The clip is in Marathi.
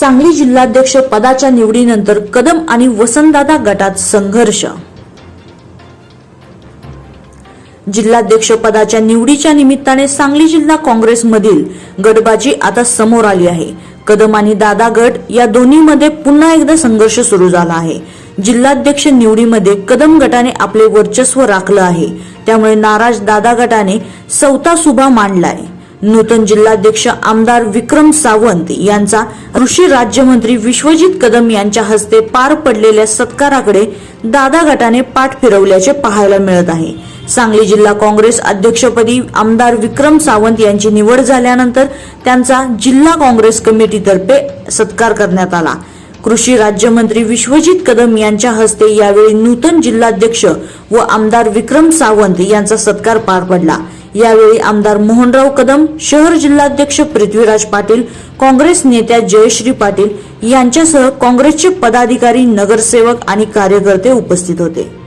सांगली जिल्हाध्यक्ष पदाच्या निवडीनंतर कदम आणि वसंतदादा गटात संघर्ष. जिल्हाध्यक्ष पदाच्या निवडीच्या निमित्ताने सांगली जिल्हा काँग्रेसमधील गटबाजी आता समोर आली आहे. कदम आणि दादा गट या दोन्हीमध्ये पुन्हा एकदा संघर्ष सुरू झाला आहे. जिल्हाध्यक्ष निवडीमध्ये कदम गटाने आपले वर्चस्व राखलं आहे. त्यामुळे नाराज दादा गटाने सौता सुभा मांडलाय. नूतन जिल्हाध्यक्ष आमदार विक्रम सावंत यांचा कृषी राज्यमंत्री विश्वजित कदम यांच्या हस्ते पार पडलेल्या सत्काराकडे दादा गटाने पाठ फिरवल्याचे पाहायला मिळत आहे. सांगली जिल्हा काँग्रेस अध्यक्षपदी आमदार विक्रम सावंत यांची निवड झाल्यानंतर त्यांचा जिल्हा काँग्रेस कमिटीतर्फे सत्कार करण्यात आला. कृषी राज्यमंत्री विश्वजित कदम यांच्या हस्ते यावेळी नूतन जिल्हाध्यक्ष व आमदार विक्रम सावंत यांचा सत्कार पार पडला. यावेळी आमदार मोहनराव कदम शहर जिल्हाध्यक्ष पृथ्वीराज पाटील काँग्रेस नेत्या जयश्री पाटील यांच्यासह काँग्रेसचे पदाधिकारी नगरसेवक आणि कार्यकर्ते उपस्थित होते.